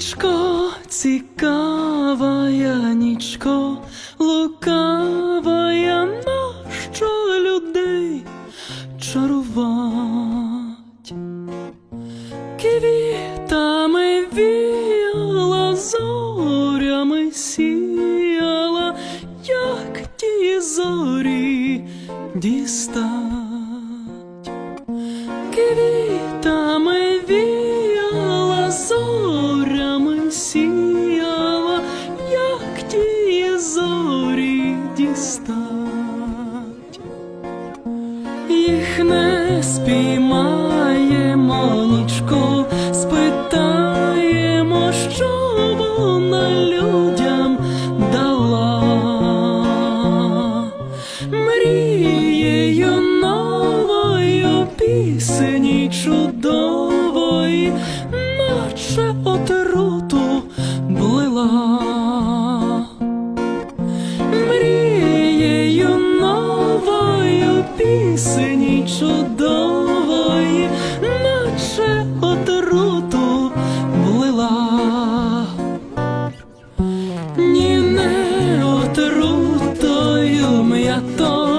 Нічко, цікава нічко, лукава я нащо людей чарувать. Квітами віяла, зорями сіяла, як ті зорі дістать. Квітами Їх не спіймаємо нічко, спитаємо, що вона людям дала. Мрією новою пісені чудової, наче отруту чудової, наче отруту блила. Ні, не отрутою м'ятою.